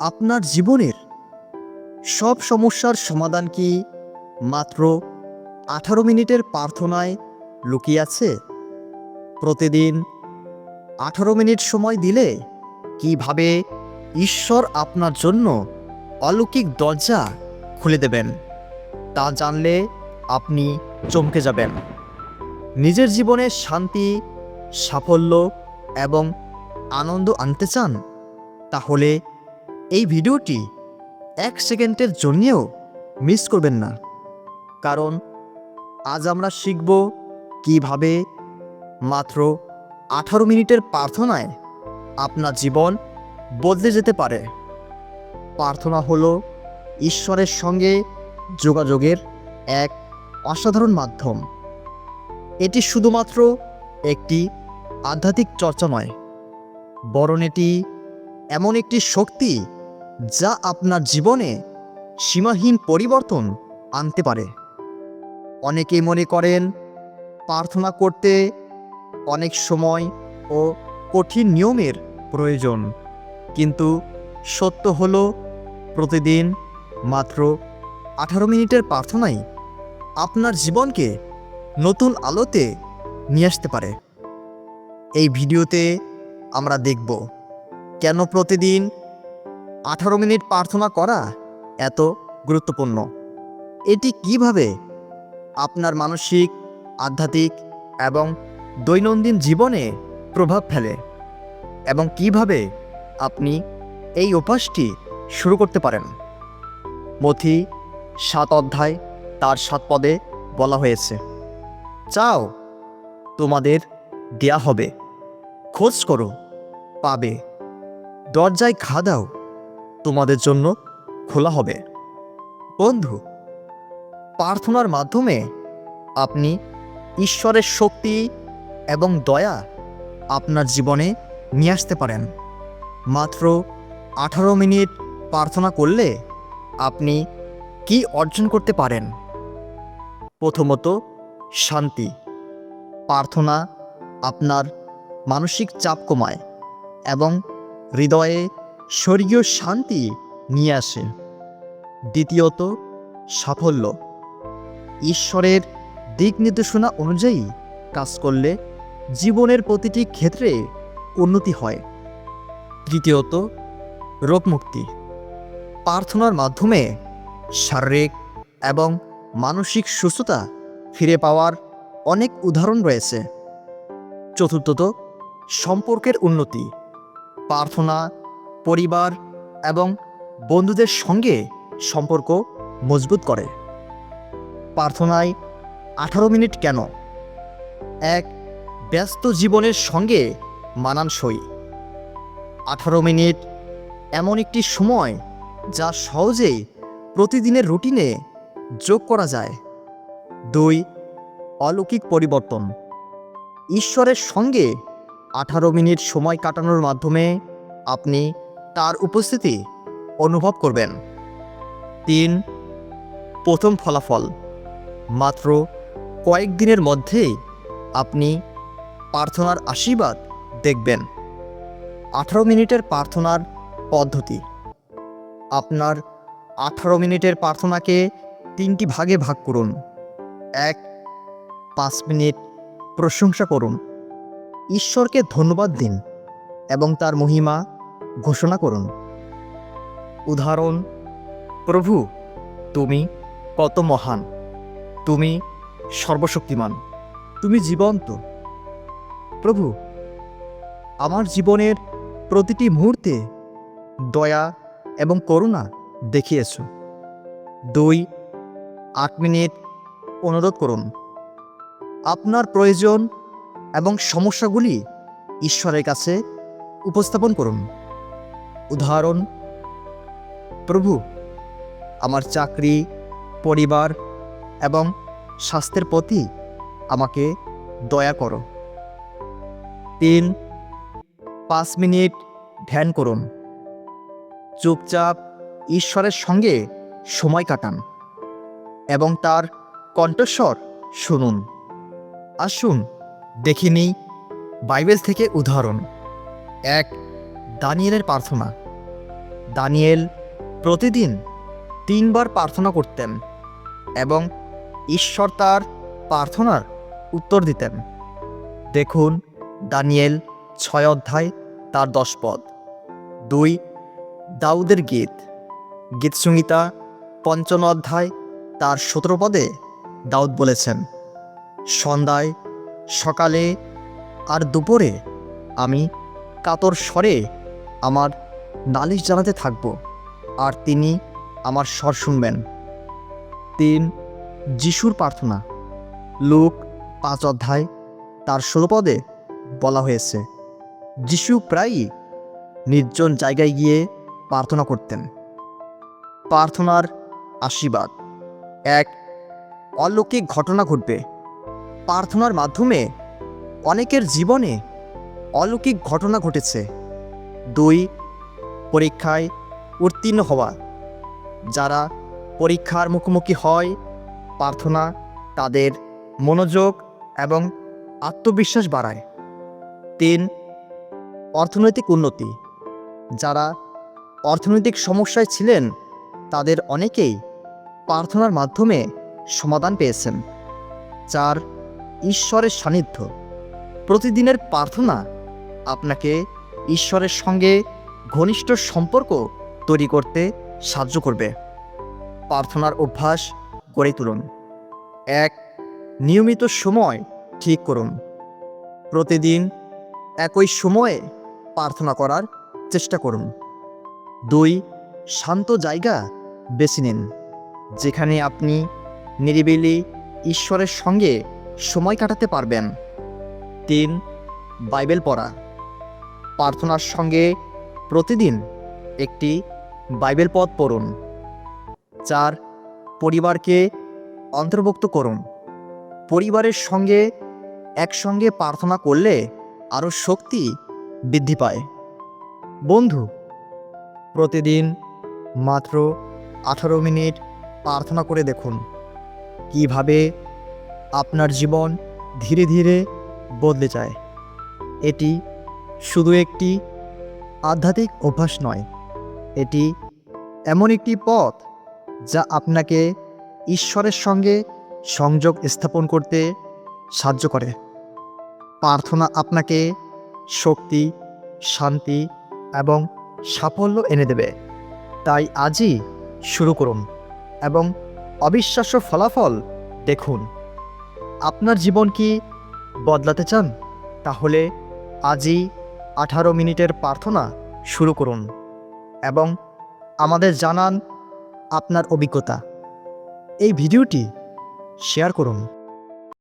আপনার জীবনের সব সমস্যার সমাধান কি মাত্র আঠারো মিনিটের প্রার্থনায় লুকিয়ে আছে? প্রতিদিন আঠারো মিনিট সময় দিলে কীভাবে ঈশ্বর আপনার জন্য অলৌকিক দরজা খুলে দেবেন তা জানলে আপনি চমকে যাবেন। নিজের জীবনে শান্তি, সাফল্য এবং আনন্দ আনতে চান, তাহলে এই ভিডিওটি এক সেকেন্ডের জন্যেও মিস করবেন না। কারণ আজ আমরা শিখব কীভাবে মাত্র আঠারো মিনিটের প্রার্থনায় আপনার জীবন বদলে যেতে পারে। প্রার্থনা হলো ঈশ্বরের সঙ্গে যোগাযোগের এক অসাধারণ মাধ্যম। এটি শুধুমাত্র একটি আধ্যাত্মিক চর্চা নয়, বরং এটি এমন একটি শক্তি যা আপনার জীবনে সীমাহীন পরিবর্তন আনতে পারে। অনেকেই মনে করেন, প্রার্থনা করতে অনেক সময় ও কঠিন নিয়মের প্রয়োজন। কিন্তু সত্য হলো, প্রতিদিন মাত্র আঠারো মিনিটের প্রার্থনাই আপনার জীবনকে নতুন আলোতে নিয়ে আসতে পারে। এই ভিডিওতে আমরা দেখব, কেন প্রতিদিন আঠারো মিনিট প্রার্থনা করা এত গুরুত্বপূর্ণ। এটি কীভাবে আপনার মানসিক, আধ্যাত্মিক এবং দৈনন্দিন জীবনে প্রভাব ফেলে এবং কীভাবে আপনি এই অভ্যাসটি শুরু করতে পারেন? মথি সাত অধ্যায় তার সাত পদে বলা হয়েছে, চাও, তোমাদের দেয়া হবে। খোঁজ করো, পাবে। দরজায় খা দাও। তোমাদের জন্য খোলা হবে। বন্ধু, প্রার্থনার মাধ্যমে আপনি ঈশ্বরের শক্তি এবং দয়া আপনার জীবনে নিয়ে আসতে পারেন। মাত্র আঠারো মিনিট প্রার্থনা করলে আপনি কি অর্জন করতে পারেন? প্রথমত, শান্তি। প্রার্থনা আপনার মানসিক চাপ কমায় এবং হৃদয়ে স্বর্গীয় শান্তি নিয়ে আসে। দ্বিতীয়ত, সাফল্য। ঈশ্বরের দিক নির্দেশনা অনুযায়ী কাজ করলে জীবনের প্রতিটি ক্ষেত্রে উন্নতি হয়। তৃতীয়ত, রোগমুক্তি। প্রার্থনার মাধ্যমে শারীরিক এবং মানসিক সুস্থতা ফিরে পাওয়ার অনেক উদাহরণ রয়েছে। চতুর্থত, সম্পর্কের উন্নতি। প্রার্থনা পরিবার এবং বন্ধুদের সঙ্গে সম্পর্ক মজবুত করে। প্রার্থনায় আঠারো মিনিট কেন? এক, ব্যস্ত জীবনের সঙ্গে মানানসই। আঠারো মিনিট এমন একটি সময় যা সহজেই প্রতিদিনের রুটিনে যোগ করা যায়। দুই, অলৌকিক পরিবর্তন। ঈশ্বরের সঙ্গে আঠারো মিনিট সময় কাটানোর মাধ্যমে আপনি তার উপস্থিতি অনুভব করবেন। তিন, প্রথম ফলাফল। মাত্র কয়েকদিনের মধ্যেই আপনি প্রার্থনার আশীর্বাদ দেখবেন। আঠারো মিনিটের প্রার্থনার পদ্ধতি। আপনার আঠারো মিনিটের প্রার্থনাকে তিনটি ভাগে ভাগ করুন। এক, পাঁচ মিনিট প্রশংসা করুন। ঈশ্বরকে ধন্যবাদ দিন এবং তার মহিমা ঘোষণা করুন। উদাহরণ, প্রভু, তুমি কত মহান। তুমি সর্বশক্তিমান। তুমি জীবন্ত। প্রভু, আমার জীবনের প্রতিটি মুহূর্তে দয়া এবং করুণা দেখিয়েছ। দুই, আট মিনিট অনুরোধ করুন। আপনার প্রয়োজন এবং সমস্যাগুলি ঈশ্বরের কাছে উপস্থাপন করুন। উদাহরণ, প্রভু, আমার চাকরি, পরিবার এবং স্বাস্থ্যের প্রতি আমাকে দয়া করো। তিন, পাঁচ মিনিট ধ্যান করুন। চুপচাপ ঈশ্বরের সঙ্গে সময় কাটান এবং তার কণ্ঠস্বর শুনুন। আসুন, দেখিনি, বাইবেল থেকে উদাহরণ। এক দানিয়েলের প্রার্থনা। দানিয়েল প্রতিদিন তিনবার প্রার্থনা করতেন এবং ঈশ্বর তার প্রার্থনার উত্তর দিতেন। দেখুন, দানিয়েল ছয় অধ্যায়, তার দশ পদ। দুই, দাউদের গীত। গীতসংহিতা পঞ্চম অধ্যায়, তার সতেরো পদে দাউদ বলেছেন, সন্ধ্যায়, সকালে আর দুপুরে আমি কাতর স্বরে আমার নালিশ জানাতে থাকব, আর তিনি আমার স্বর শুনবেন। তিন, যিশুর প্রার্থনা। লোক পাঁচ অধ্যায়, তার ষোলো পদে বলা হয়েছে, যিশু প্রায়ই নির্জন জায়গায় গিয়ে প্রার্থনা করতেন। প্রার্থনার আশীর্বাদ। এক, অলৌকিক ঘটনা ঘটবে। প্রার্থনার মাধ্যমে অনেকের জীবনে অলৌকিক ঘটনা ঘটেছে। দুই পরীক্ষায় উত্তীর্ণ হওয়া। যারা পরীক্ষার মুখোমুখি হয়, প্রার্থনা তাদের মনোযোগ এবং আত্মবিশ্বাস বাড়ায়। তিন অর্থনৈতিক উন্নতি। যারা অর্থনৈতিক সমস্যায় ছিলেন, তাদের অনেকেই প্রার্থনার মাধ্যমে সমাধান পেয়েছেন। চার, ঈশ্বরের সান্নিধ্য। প্রতিদিনের প্রার্থনা আপনাকে ঈশ্বরের সঙ্গে ঘনিষ্ঠ সম্পর্ক তৈরি করতে সাহায্য করবে। প্রার্থনার অভ্যাস গড়ে তুলুন। এক, নিয়মিত সময় ঠিক করুন। প্রতিদিন একই সময়ে প্রার্থনা করার চেষ্টা করুন। দুই, শান্ত জায়গা বেছে নিন, যেখানে আপনি নিরিবিলি ঈশ্বরের সঙ্গে সময় কাটাতে পারবেন। তিন, বাইবেল পড়া। প্রার্থনার সঙ্গে প্রতিদিন একটি বাইবেল পথ পড়ুন। চার, পরিবারকে অন্তর্ভুক্ত করুন। পরিবারের সঙ্গে, একসঙ্গে প্রার্থনা করলে আরও শক্তি বৃদ্ধি পায়। বন্ধু, প্রতিদিন মাত্র আঠারো মিনিট প্রার্থনা করে দেখুন। কীভাবে আপনার জীবন ধীরে ধীরে বদলে যায়। এটি শুধু একটি আধ্যাত্মিক অভ্যাস নয়, এটি এমন একটি পথ যা আপনাকে ঈশ্বরের সঙ্গে সংযোগ স্থাপন করতে সাহায্য করে। প্রার্থনা আপনাকে শক্তি, শান্তি এবং সাফল্য এনে দেবে। তাই আজই শুরু করুন এবং অবিশ্বাস্য ফলাফল দেখুন। আপনার জীবন কি বদলাতে চান? তাহলে আজই আঠারো মিনিটের প্রার্থনা শুরু করুন এবং আমাদের জানান আপনার অভিজ্ঞতা। এই ভিডিওটি শেয়ার করুন।